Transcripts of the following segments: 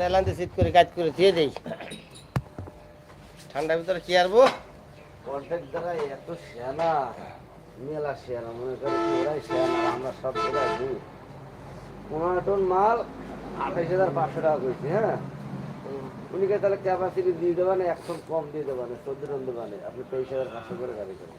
রেলান্তে শীত করে, কাজ করে দিয়ে দেই। ঠান্ডার ভিতরে কি আরবো? কন্ট্রাক্ট দ্বারা এত সেনা, মেলা সেনা, মনে করে ওরাই সেনা, আমরা সব জায়গায় দিই পনেরো টন মাল আঠাইশ হাজার পাঁচশো টাকা করেছি হ্যাঁ? উনিকে তাহলে ক্যাপাসিটি দিয়ে দেবেন একশো কম দিয়ে দেবেন, চোদ্দ টন দেবেন, আপনি তেইশ হাজার পাঁচশো করে গাড়ি করেন।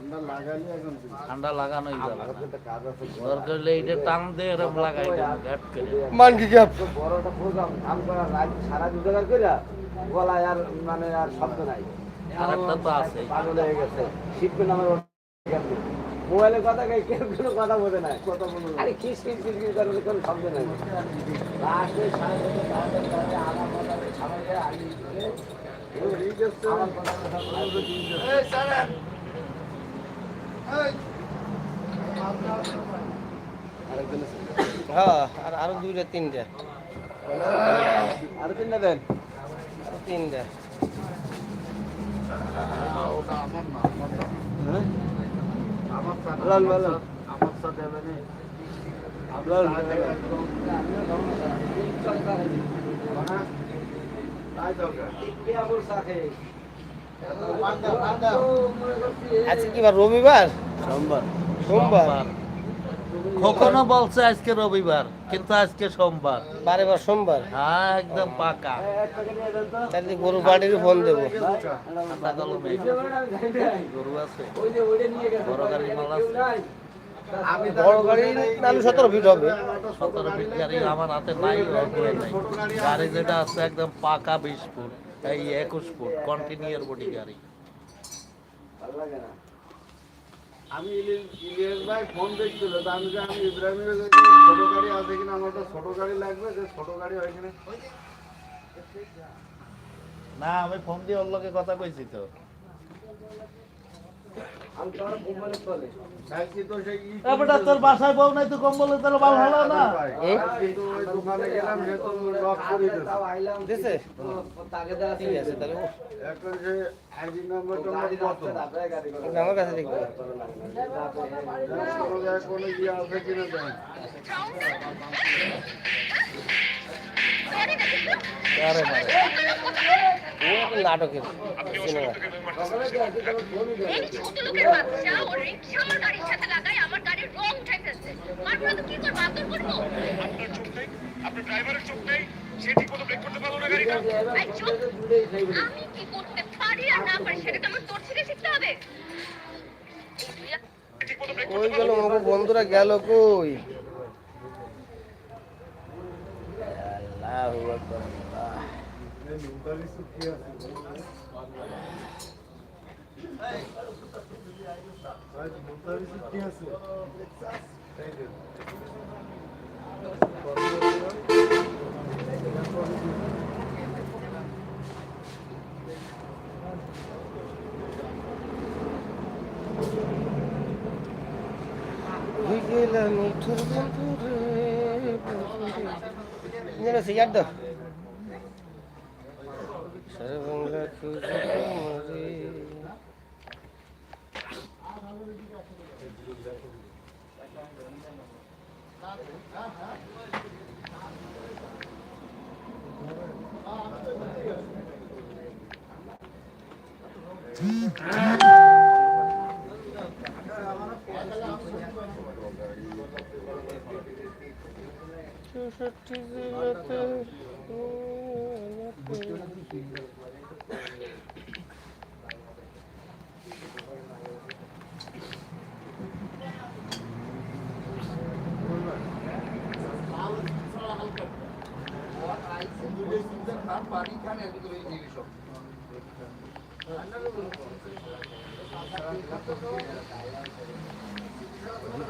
ঠান্ডা লাগালে এখন ঠান্ডা লাগানোই যাবে না দরকার হলে এইটা টান দিয়ে এরকম লাগাই ঘ্যাট করে মান কি গ্যাপ? তো বড় একটা প্রোগ্রাম কাম করার রাত সারা দু জায়গার করে গলায় আর মানে আর শব্দ নাই। আরেকটা তো আছে পাগল হয়ে গেছে। শিখবে নামের মোবাইলে কথা কই কেউ কোনো কথা বোঝে না। কথা বলো আরে খিস খিস খিস খিস করে কোনো শব্দ নাই। লাস্টে আধা ঘণ্টা করে খাবার খেয়ে আগে উঠে, এই যাচ্ছে। আমার কথা কথা বলে এই সারেন। এই। আরেকজন আছে। হ্যাঁ আর আরও দুইটা তিনটা আরও তিনটা দেন আরও তিনটা। হ্যাঁ আমার সাথে- লাল, লাল। আমার সাথে লাল। তাই দরকার। আজকে কি বার রবিবার? সোমবার। সোমবার? কখনো বলছে আজকে রবিবার কিন্তু আজকে সোমবার। বারে বার সোমবার? হ্যাঁ একদম পাকা। তাহলে গরু বাড়ির ফোন দেবো। গরু আছে। বড় গাড়ি মাল আছে। বড় গাড়ি নাহলে সতেরো ফিট হবে। সতেরো ফিট গাড়ি আমার হাতে নাই। গাড়ি যেটা আছে একদম পাকা বিশ ফুট। এই একুশ ফুট কন্টিনিউর বডি গাড়ি আমি ইলি- ইলিয়াস ভাই ফোন দেখছিল তো আমি যে আমি ইব্রাহিমের ছোটো ছোট গাড়ি আছে কিনা আমার একটা ছোট গাড়ি লাগবে যে ছোট গাড়ি হয় কিনা। না আমি ফোন দিয়ে অল্লকে কথা কইছি তো। তোর বাসায় বউ নাই তো কম্বলে তোর ভালো হলো না। দোকানে গেলাম সে তো আরে নাটকের সিনেমা এই ছোট লোকের বাচ্চা ও রিক্সা আমার গাড়ির সাথে লাগায় আমার গাড়ির রং উঠাই ফেলছে মারবো না তো কি করব? আদর করব? আপনার চোখ নেই আপনার ড্রাইভারের চোখ নেই সে ঠিক মতো ব্রেক করতে পারল না গাড়িটা। আমি কি করতে পারি আর না পারি সেটা তো আমার তোর থেকে শিখতে হবে? ঠিক মতো ব্রেক ওই গেল আমার বন্ধুরা গেল কই? আল্লাহু আকবার। আল্লাহ। গেলাম মিঠুর বন্ধু রে যেন সিগারেট দাও সারা বাংলা খুঁজে মরে। চৌষট্টি জেলাতে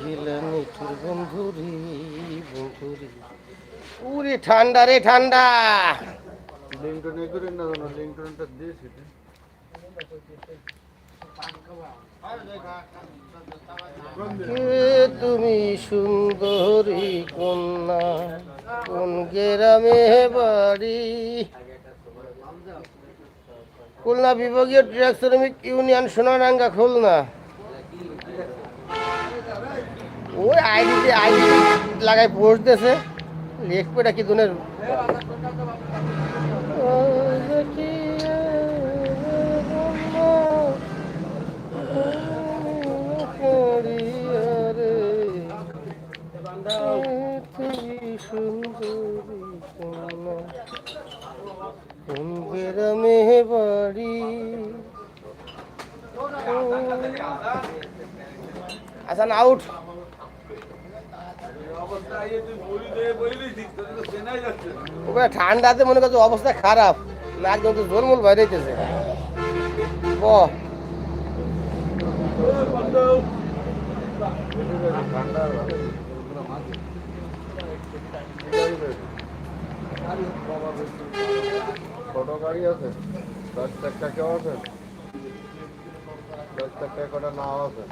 গেলাম মিঠুর বন্ধু রে বন্ধু রে উরে ঠান্ডা রে ঠান্ডা। লিঙ্কটন এ করি না জানো লিঙ্কটনটা দিয়েছি তুমি সুন্দরী কন্যা? কোন গ্রামে বাড়ি? খুলনা বিভাগীয় ট্রাক শ্রমিক ইউনিয়ন সোনারাঙ্গা, খুলনা। ওই আইডিতে আইডি লাগাই পোস্ট দিয়েছে লিখবে কি দুনের আসান আউট ঠান্ডাতে মনে করছে অবস্থা খারাপ। নাক যত জোরমূল বাইরে হইতেছে। ক? ছোট গাড়ি আছে? দশ চারটা কেউ আছে? দশ চারটা কটা নাও আছে?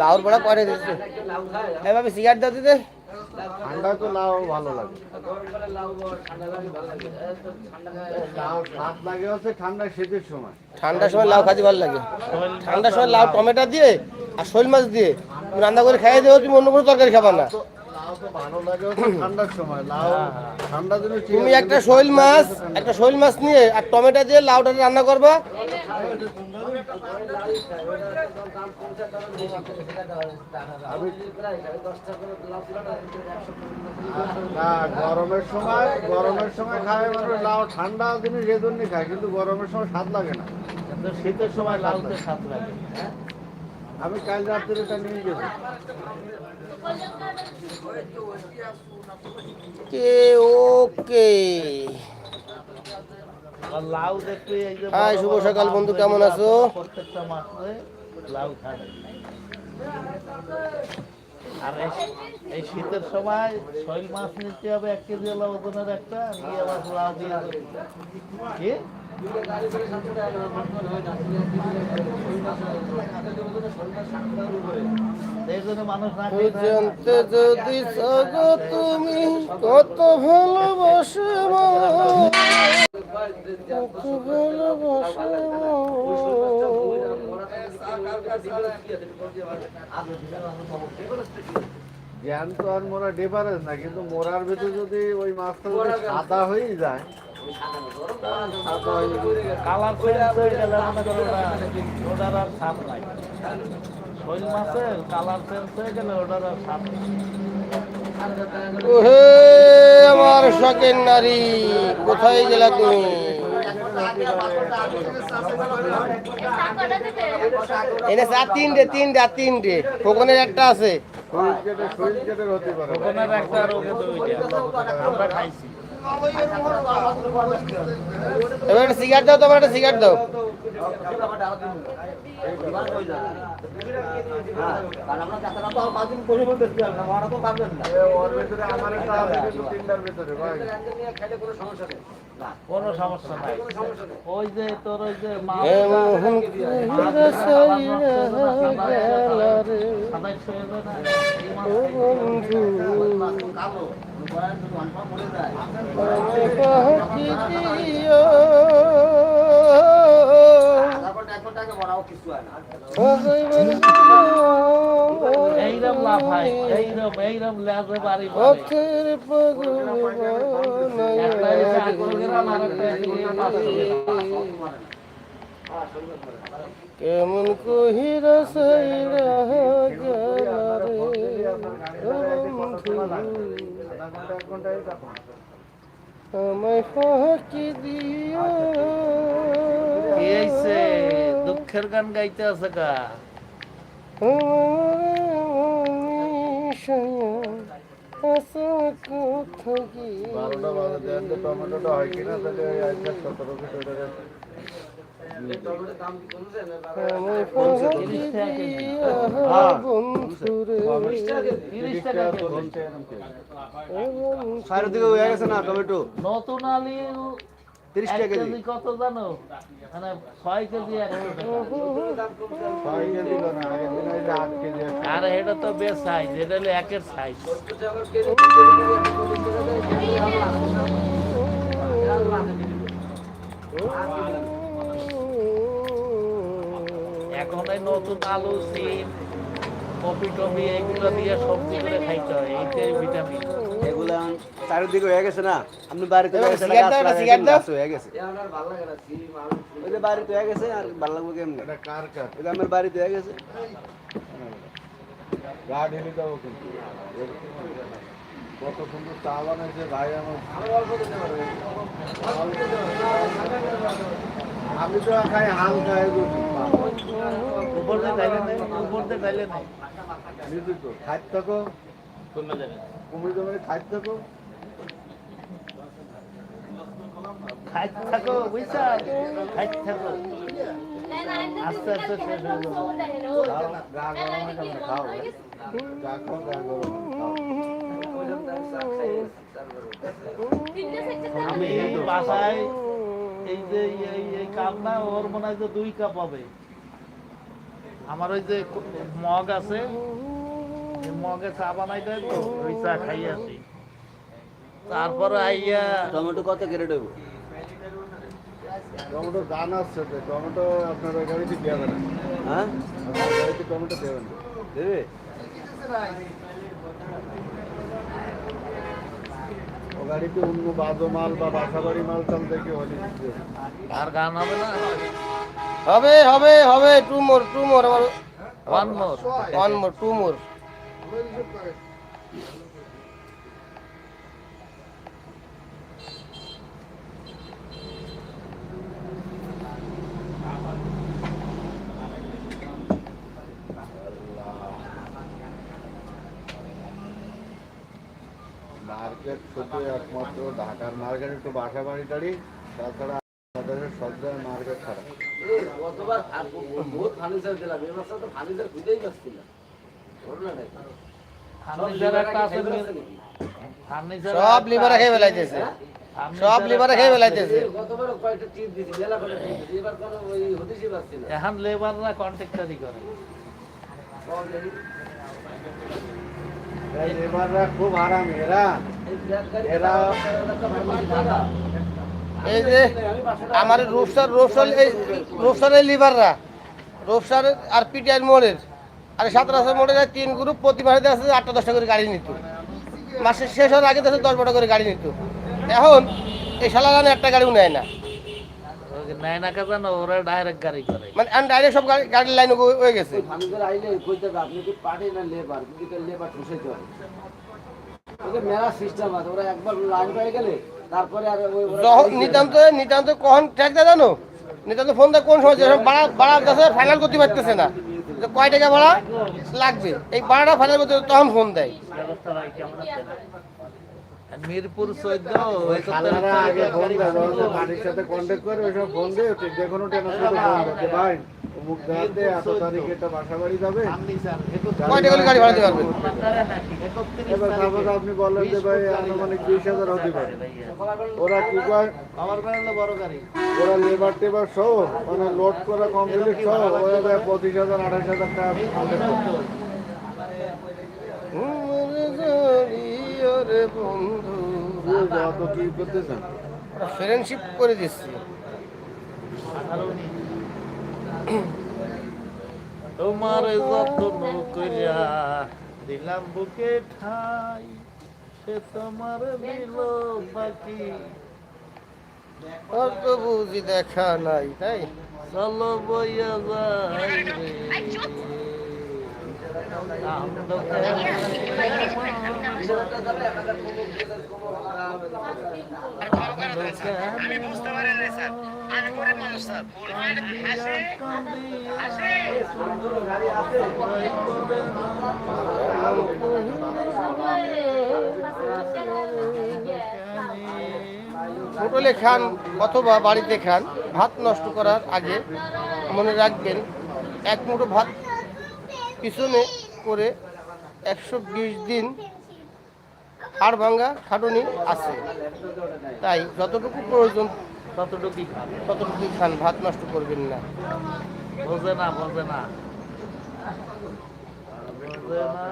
লাউর বড়া করে দিচ্ছে এভাবে সিগারেট দাও দিতে। ঠান্ডা তো লাউ ভালো লাগে। হচ্ছে ঠান্ডা শীতের সময়। ঠান্ডার সময় লাউ খাতে ভালো লাগে। ঠান্ডার সময় লাউ টমেটো দিয়ে আর শৈল মাছ দিয়ে। রান্না করে খাইয়ে দেবো তুমি অন্য কোনো তরকারি খাবা না। লাউ ঠান্ডা তুমি একটা শৈল মাছ একটা শৈল মাছ নিয়ে আর টমেটো দিয়ে লাউটা রান্না করবা। গরমের সময় গরমের সময় খায় মানে লাউ ঠান্ডা জিনিস এই জন্যই খায় কিন্তু গরমের সময় স্বাদ লাগে না। শীতের সময় লাউতে স্বাদ লাগে। আমি কাল রাত্রে এটা নিয়ে গেছি কে ওকে? লাউ এই হাই, শুভ সকাল বন্ধু, কেমন আছো? প্রত্যেকটা মাসে লাউ খায়। আর এই- শীতের সময় শৈল মাছ নিতে হবে এক কেজি ওজনের একটা নিয়ে আবার লাউ দিয়ে কি? জানতে যদি সাগো তুমি কত ভালোবাসে কত ভালোবাসে জ্ঞান তো আর মোরা ডিফারেন্স না কিন্তু মোরার ভিতরে যদি ওই মাছটা সাদা হয়ে যায় কালার চেঞ্জ গেলে মনে করো ওটার আর স্বাদ নাই। শৈল মাছের কালার চেঞ্জ হয়ে গেলে ওটার আর স্বাদ ওহে আমার শখের নারী কোথায় গেলা তুমি? তিনটে তিনটে আর তিনটে। খোকনের একটা আছে। একটা রোগে দুইটা। আমরা খাইছি। এবার একটা সিগারেট দাও তোমার একটা সিগারেট দাও। ভিতরে আমার কোনো সমস্যা নাই। ওই যে তোর ওই যে কেমন কহিরা সাইরা গেলা রে ও বন্ধু এক ঘণ্টা এই আমায় ফাঁকি হইছে? দুঃখের গান গাইতে আছে কা বারোটা দেন টমেটোটা হয় কিনা তাহলে ওই আজকে সতেরো কেজি। টাকা হয়ে নতুন আলু তিরিশ টাকা কেজি। কত জানো? মানে ছয় কেজি আর এটা তো বেশ সাইজ এটা হলো একের সাইজ এখন এই নতুন আলু সিম কপি টপি এগুলো দিয়ে সবজি করে খাইতে হয় এইটাই ভিটামিন এগুলা চারিদিকে হয়ে গেছে না? আপনি বাড়িতে হয়ে গেছে, ওই যে বাড়িতে হয়ে গেছে আর ভালো লাগবে কেমনে? এটা কার কার? এটা আমার বাড়িতে হয়ে গেছে। কত সুন্দর চা বানাইছে ভাই আমার। আমি তো খাই হালকা এগুলো উপর দিয়ে ডাইলে নেই উপর দিয়ে ডাইলে নেই নিজে থাকো খাইতে থাকো। খাইতে খাইতে থাকো। আস্তে আস্তে শেষ হয়ে যাবে। খাও, গা গরম যাবে খাও গা খাও গা গরম খাও। আমি বাসায় এই যে এই কাপ না ওর মনে হয় যে দুই কাপ হবে। আমার ওই যে মগ আছে মগে চা বানাই দেয় তো ওই চা খাই আসি। তারপরে আইয়া টমেটো কত ক্যারেট হইব টমেটো দান আসছে তো টমেটো আপনার ওই গাড়িতে দেবে না। হ্যাঁ? আপনার গাড়িতে টমেটো দেবেন না। দেবে? ও গাড়িতে অন্য বাজো মাল বা বাসাবাড়ি মাল টাল দেখে হলে আর গান হবে না? হবে হবে হবে টু মোর টু মোর আমার one more one more two more market শুধু একমাত্র ঢাকার মার্কেট, একটু বাসা বাড়ি টাড়ি, তাছাড়া আমাদের জায়গায় মার্কেট খারাপ। গতবার বহুত ফার্নিচার দিলাম এবার তো ফার্নিচার খুঁজেই পাচ্ছি সব লিভারে খেয়ে বেলাইতেছে সব লিভারে খেয়ে এখন লেবাররা কন্ট্রাক্টারি করে। লেবাররা খুব আরাম এরা। এরা এই যে আমার রূপসার রূপসার এই রূপসারের লিভাররা রূপসার আর পিটিআর মোড়ের। আর সাতরাসের মোড়ের এই তিন গ্রুপ প্রতি মাসে আছে আটটা দশটা করে গাড়ি নিত। মাসের শেষ হওয়ার আগে দেশে দশ বারোটা করে গাড়ি নিত। এখন এই সালাগানে একটা গাড়িও নেয় না। নেয় না কেন ওরা ডাইরেক্ট গাড়ি করে। মানে আমি ডাইরেক্ট সব গাড়ির লাইন হয়ে গেছে। আইলে কইতে আপনি কি পার্টি না লেবার কিন্তু লেবার ঠুসাইতে হবে ওদের মেলা সিস্টেম আছে ওরা একবার লাইন পেয়ে গেলে তারপরে আর ওই ওরা যখন গাড়ি নিতান্ত নিতান্ত কখন জানো? নিতান্ত ফোন কোন সময় কাছে ফাইনাল করতে পারতেছে না। যে কয় টাকা ভাড়া লাগবে? এই ভাড়াটা ফাইনাল করতে তখন ফোন দেয়। মিরপুর চোদ্দ খালারা আগে ফোন দেয় বাড়ির সাথে কন্ট্যাক্ট করে ওইসব ফোন দিয়ে যে কোনো সাথে ফোন দেয় ভাই অমুক এত তারিখে একটা বাসা বাড়ি যাবে? কয় টাকা গাড়ি ভাড়া দিতে পারবেন? এবার সাপোজ আপনি বললেন যে ভাই আনুমানিক বিশ হাজার হতে পারে। ওরা কি কয়? আমার বাড়ি বড় গাড়ি? ওরা লেবার টেবার সহ মানে লোড করা কমপ্লিট সহ ওরা দেয় পঁচিশ হাজার আঠাশ হাজার টাকা হবে। রে বন্ধু কি করতেছেন ফ্রেন্ডশিপ করে দিচ্ছি। তোমার যত্ন করিয়া দিলাম বুকে ঠাই সে তোমার দিল বাকি। তো বুঝি দেখা নাই তাই? চলো বইয়া যাই রে। হোটেলে খান অথবা বাড়িতে খান ভাত নষ্ট করার আগে মনে রাখবেন এক মুঠো ভাত পিছনে করে একশো বিশ দিন হাড় ভাঙ্গা খাটুনি আছে। তাই যতটুকু প্রয়োজন ততটুকুই খাবে ততটুকুই খান ভাত নষ্ট করবেন না। বোঝে না বোঝে না বোঝে না।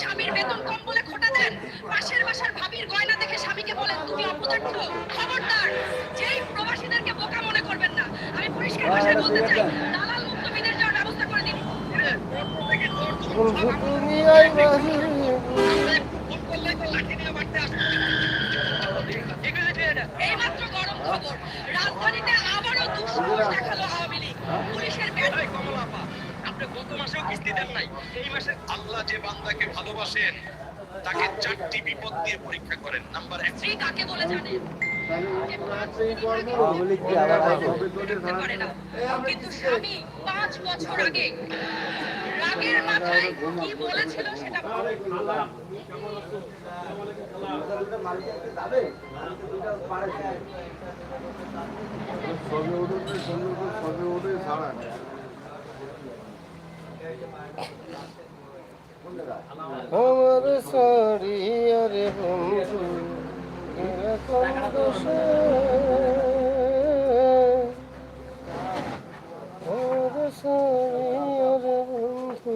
স্বামীর বেতন কম বলে খোটা দেন। পাশের বাসার ভাবির গয়না দেখে স্বামীকে বলেন তুমি অপদার্থ খবরদার। যেই প্রবাসীদেরকে বোকা মনে করবেন না আমি পরিষ্কার ভাষায় বলতে চাই। বন্ধু তুমি আইবা এইমাত্র গরম খবর রাজধানীতে আবারও দুঃসাহস দেখাল আওয়ামী লীগ? পুলিশের ব্যাট কমলাপা আপনি গত মাসেও কিস্তি দেন নাই এই মাসে আল্লাহ যে বান্দাকে ভালোবাসেন তাকে চারটি বিপদ দিয়ে পরীক্ষা করেন নাম্বার এক স্ত্রী কাকে বলে জানেন কিন্তু স্বামী পাঁচ বছর আগে রাগের মাথায় কি বলেছিল সেটা ছবি উঠে ছাড়ান আমার সারিয়া রে বন্ধু, এরকম দোষে। সারিয়া রে বন্ধু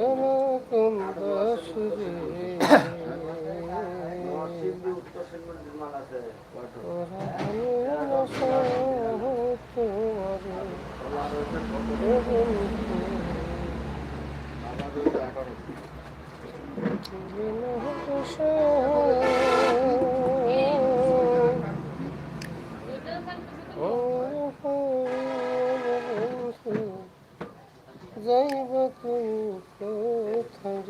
এরকম দোষে নরসিংদী উত্তর সেনমন্দির মাল আছে যাইব তুমি কোথায়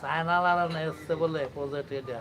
চায়না লারা এসছে বলে এটা